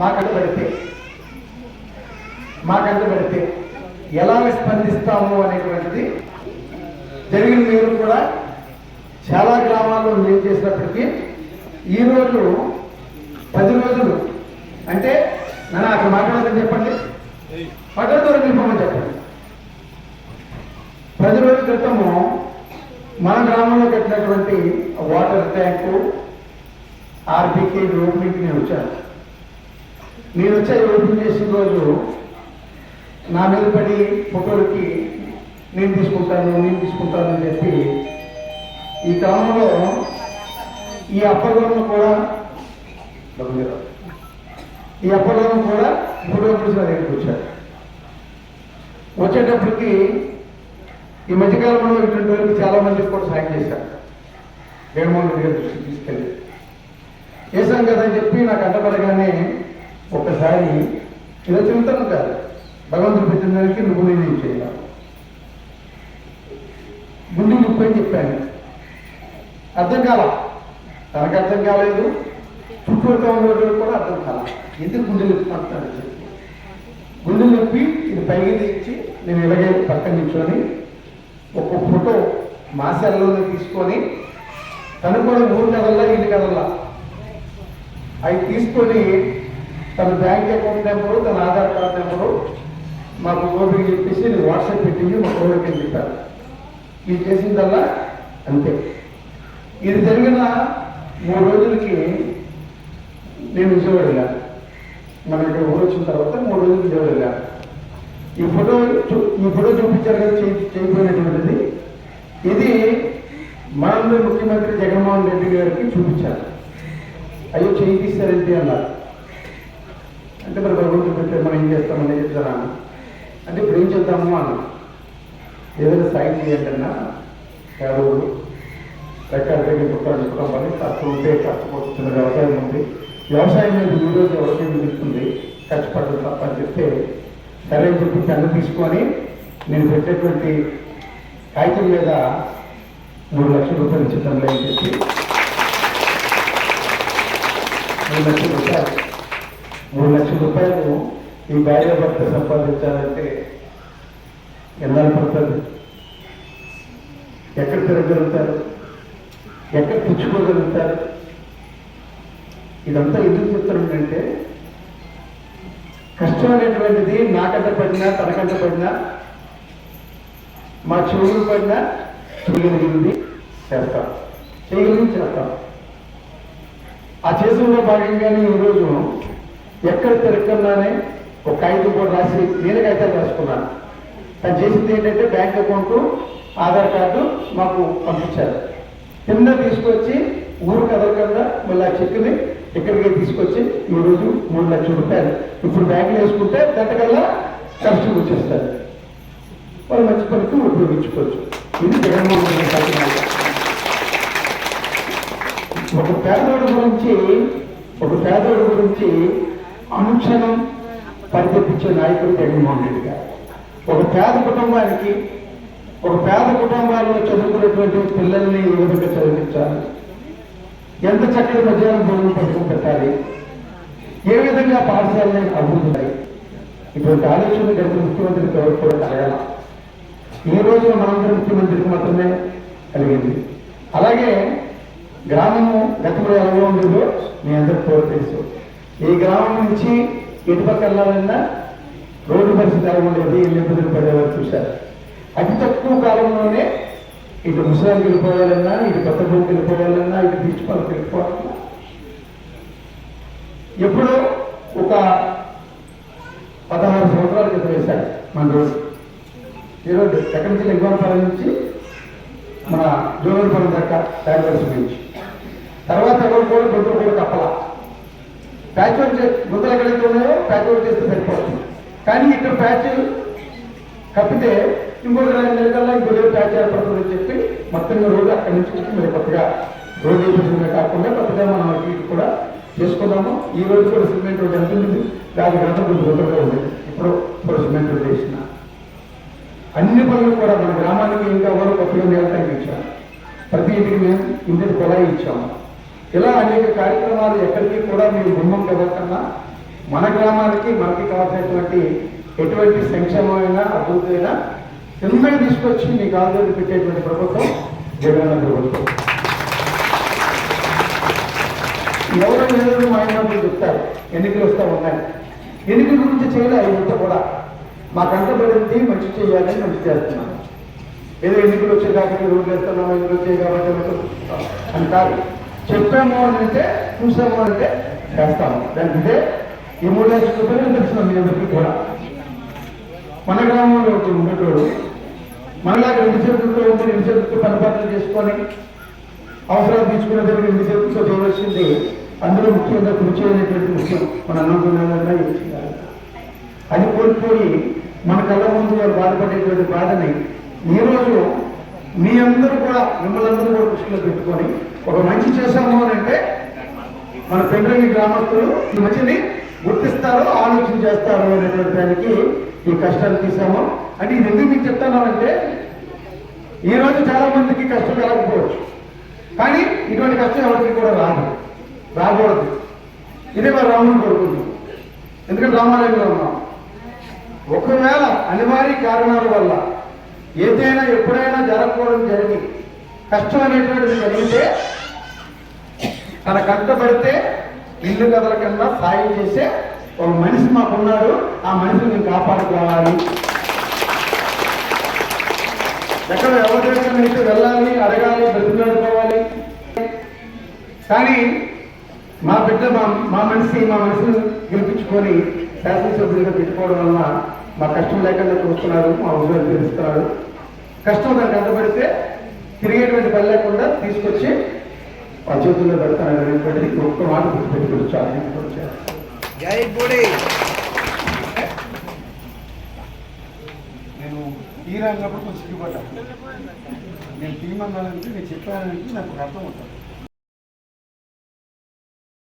మాకంట పెడితే. మాకంట పెడితే. ఎలా స్పందిస్తాము అనేటువంటిది జరిగిన మీరు కూడా చాలా గ్రామాల్లో మేము చేసినప్పటికీ ఈరోజు పది రోజులు అంటే నన్ను అక్కడ మాట్లాడదని చెప్పండి. పట్టణ దూరం నింపమని చెప్పండి. పది రోజుల క్రితము మన గ్రామంలో కట్టినటువంటి వాటర్ ట్యాంకు ఆర్బీకి ఓపెనింగ్కి నేను వచ్చాను నేను వచ్చి ఓపెన్ చేసిన రోజు నా మీద పడి ఫోటోలకి నేను తీసుకుంటాను నేను తీసుకుంటాను అని చెప్పి ఈ క్రమంలో ఈ అప్పగలను కూడా ఈ అప్పగలను కూడా ఫోటో పిలిచి నా దగ్గరికి వచ్చారు. వచ్చేటప్పటికి ఈ మధ్యకాలంలో ఇటువంటి వారికి చాలా మందికి కూడా సాయం చేశారు. జగన్మోహన్ రెడ్డి గారి దృష్టికి తీసుకెళ్ళి. చేశాం కదా అని చెప్పి నాకు అడ్డపడగానే ఒక్కసారి ఇలా చెబుతాను కాదు. భగవంతుడు పెట్టిన దానికి నువ్వు నేను చేయాలి? ముందు ముప్పై చెప్పాను అర్థం కాల? తనకు అర్థం కాలేదు. చుట్టూతో ఉన్నవాళ్ళు కూడా అర్థం కాల? ఎందుకు గుండె నొప్పి చెప్పి? గుండె నొప్పి ఇది పైకి తెచ్చి నేను ఇలాగే పక్కన నిల్చొని ఒక ఫోటో మా సెల్లోనే తీసుకొని తను కూడా మూడు నెలల్లో ఇల్లు కదల్లా. అవి తీసుకొని తన బ్యాంక్ అకౌంట్ నెంబరు తన ఆధార్ కార్డ్ నెంబరు మాకు ఓపిక చెప్పేసి నేను వాట్సాప్ పెట్టింది మా కోడికి చెప్పాను ఇది చేసిందల్లా? అంతే. ఇది జరిగిన మూడు రోజులకి నేను విజయవాడగా మన ఇక్కడ వచ్చిన తర్వాత మూడు రోజులు విజయవాడగా ఈ ఫోటో చూ- ఈ ఫోటో చూపించారు కదా చేయి- చేయబోయినటువంటిది ఇది మానవ ముఖ్యమంత్రి జగన్మోహన్ రెడ్డి గారికి చూపించారు. అయ్యో చేయి తీస్తారేంటి అన్నారు. అంటే మరి ప్రభుత్వం పెట్టే మనం ఏం చేస్తామని చెప్తారా అంటే ఇప్పుడు ఏం చేద్దాము అన్న ఏదైనా సాయం చేయండి అన్న పేదోడు పుట్టాలు చెప్పడం వల్ల ఖర్చు ఉంటే కష్టపడుతున్న వ్యవసాయం ఉంది. వ్యవసాయం మీద ఈ రోజు ఎవరికి మిగులుతుంది కష్టపడదు తప్ప అని చెప్తే సరే అని చెప్పి పెన్ను తీసుకొని నేను పెట్టేటువంటి కాగితం మీద మూడు లక్షల రూపాయలు ఇచ్చిందండి అని చెప్పి. మూడు లక్షల రూపాయలు. మూడు లక్షల రూపాయలు ఈ భార్య భర్త సంపాదించాలంటే ఎన్నాళ్ళు పడుతుంది? ఎక్కడ తిరగలుగుతారు ఎక్కడ పుచ్చుకోగలుగుతారు? ఇదంతా ఎందుకు చెప్తానంటే కష్టం అనేటువంటిది నాకంట పడినా తనకంట పడినా మా చెవులు పడినా చేయగలిగింది చేస్తాం. చేయగలిగింది చేస్తాం. ఆ చేతుల్లో భాగంగానే ఈరోజు ఎక్కడ తిరగకుండానే ఒక ఐదు కూడా రాసి నేను రాసుకున్నాను. తను చేసింది ఏంటంటే బ్యాంక్ అకౌంట్ ఆధార్ కార్డు మాకు పంపించారు. కింద తీసుకొచ్చి ఊరు కదలకుండా మళ్ళీ ఆ చెక్కుని ఇక్కడికి తీసుకొచ్చి ఈరోజు మూడు లక్షల రూపాయలు ఇప్పుడు బ్యాంకులు వేసుకుంటే గంటకల్లా ఖర్చు వచ్చేస్తారు వాళ్ళు మంచి పనికి ఉపయోగించుకోవచ్చు. ఇది జగన్మోహన్ రెడ్డి ఒక పేదోడు గురించి ఒక పేదోడు గురించి అనుక్షణం పరితపించే నాయకుడు జగన్మోహన్ రెడ్డి గారు. ఒక పేద కుటుంబానికి ఒక పేద కుటుంబాల్లో చదువుకున్నటువంటి పిల్లల్ని ఏ విధంగా చదివించాలి? ఎంత చక్కటి మధ్యాహ్నం భోజనం పథకం పెట్టాలి? ఏ విధంగా పాఠశాలని అభివృద్ధి ఇటువంటి ఆలోచన గత ముఖ్యమంత్రికి ఎవరు కూడా కలగాల ఈ రోజు మనందరూ ముఖ్యమంత్రికి మాత్రమే కలిగింది. అలాగే గ్రామము గతంలో ఎలా ఉండేదో మీ అందరికీ తెలుసు. ఈ గ్రామం నుంచి ఎటుపక్క వెళ్ళాలన్నా రోడ్డు పరిస్థితి ఎలా ఉండేది ఎన్ని ఇబ్బందులు పడేవారు చూశారు. అతి తక్కువ కాలంలోనే ఇటు ముసలానికి వెళ్ళిపోవాలన్నా ఇటు కొత్త భూమికి వెళ్ళిపోవాలన్నా ఇటు బీచ్ పాలకు వెళ్ళిపోవాలన్నా. ఎప్పుడో ఒక పదహారు సంవత్సరాల క్రితం వేశారు మన రోజు ఈరోజు ఎక్కడి నుంచి లింగవనపాలెం నుంచి మన జోగనపాలెం దాకా ట్యాంకర్స్ నుంచి. తర్వాత ఎవరు కూడా గుంటలు కూడా కప్పల ప్యాచ్ వర్క్ గుంతలు ఎక్కడైతే ఉన్నాయో ప్యాచ్ వర్క్ చేస్తే సరిపోతుంది. కానీ ఇక్కడ ప్యాచ్ కప్పితే ఇంకొక రెండు నెలకల్లా ఇంకో రోజు ప్యాచ్ ఏర్పడుతుందని చెప్పి మొత్తంగా రోడ్డు అక్కడి నుంచి మరి కొత్తగా రోడ్డు వేయించడమే కాకుండా కొత్తగా మనం ఇటు కూడా చేసుకున్నాము ఈ రోజు కూడా సిమెంట్ రోడ్డు ఎంత ఉంది? దాని గంట కొంచెం గుంతగా ఉంది. ఇప్పుడు ఇప్పుడు సిమెంట్ రోడ్డు వేసిన. అన్ని పనులు కూడా మన గ్రామానికి ఇంకా ఎవరు కొత్తగా నేలటానికి ఇచ్చాము ప్రతి ఇంటికి మేము ఇంటికి కొలా ఇచ్చాము. ఇలా అనేక కార్యక్రమాలు కూడా మీరు గుమ్మం కదలకన్నా మన గ్రామానికి మనకి కావాల్సినటువంటి ఎటువంటి సంక్షేమమైన అభివృద్ధి అయినా చిన్నగా తీసుకొచ్చి మీ ఆదరణ పెట్టేటువంటి ప్రభుత్వం జగన్ ప్రభుత్వం. ఎవరు నిధులు మా ఇంట్లో చెప్తారు. ఎన్నికలు వస్తూ ఉన్నాయి ఎన్నికల గురించి చేయలే ఇదంతా కూడా. మా కంటపడింది మంచి చేయాలని మంచి చేస్తున్నాం. ఏదో ఎన్నికలు వచ్చాయి కాబట్టి రోడ్లు వేస్తున్నాం ఎన్నికలు వచ్చాయి కాబట్టి అని కాదు. చెప్పాము అని అంటే చూసాము అంటే చేస్తాము దానికి ఇదే ఈ మూడు లక్షల రూపాయలు తెలుస్తున్నాం మీ అందరికీ కూడా. మన గ్రామంలో ఉండేటోడు మనలాగా రెండు చేతులతో ఉంటే రెండు చేతులతో పనిపాటలు చేసుకొని అవసరాలు తీసుకునే దగ్గర రెండు చేతులతో చేయవలసింది అందులో ముఖ్యంగా కృషి అనేటువంటి ముఖ్యం మన అన్నగుణాలన్నా అది కోల్పోయి మన కళ్ళ ముందు వారు బాధపడేటువంటి బాధని ఈ రోజు మీ అందరూ కూడా మిమ్మల్ని అందరూ కూడా దృష్టిలో పెట్టుకొని ఒక మంచి చేశాము అని అంటే మన పెండ్రంగి గ్రామస్తులు ఈ మంచిని గుర్తిస్తారు ఆలోచన చేస్తారు అనేటువంటి దానికి ఈ కష్టాలు తీసాము. అంటే ఇది ఎందుకు మీకు చెప్తాను ఈరోజు చాలా మందికి కష్టం కలగకపోవచ్చు కానీ ఇటువంటి కష్టం ఎవరికి కూడా రాదు. రాకూడదు. ఇదే మరి రాముని కోరుకుంటున్నాం. ఎందుకంటే రామాలయంలో ఉన్నాం. ఒకవేళ అనివార్య కారణాల వల్ల ఏదైనా ఎప్పుడైనా జరగకూడదు జరిగి కష్టం అనేటువంటిది జరిగితే తన కష్టపడితే ఇల్లు కథల కింద సాయం చేసే ఒక మనిషి మాకున్నాడు. ఆ మనిషిని మేము కాపాడుకోవాలి. ఎక్కడ ఎవరి దగ్గర వెళ్ళాలి అడగాలి బ్రతిలాడుకోవాలి కానీ మా బిడ్డ మా మా మనిషి మా మనిషిని గెలిపించుకొని శాసనసభ్యులుగా పెట్టుకోవడం వల్ల మా కష్టం లేకుండా చూస్తున్నారు మా ఉద్యోగం తెలుస్తున్నారు కష్టం దానికి అడ్డపడితే తిరిగేటువంటి పని లేకుండా తీసుకొచ్చి ఆ చేతుల్లో పెడతాను అనేటువంటిది ఒక్క మాట గుర్తుపెట్టుకోవచ్చు. చాలా నేను తీరాన్నప్పుడు కొంచెం సిగ్గుపడ్డాను నేను తీయమన్నానంటే నేను చెప్పానంటే నాకు అర్థం ఉంటుంది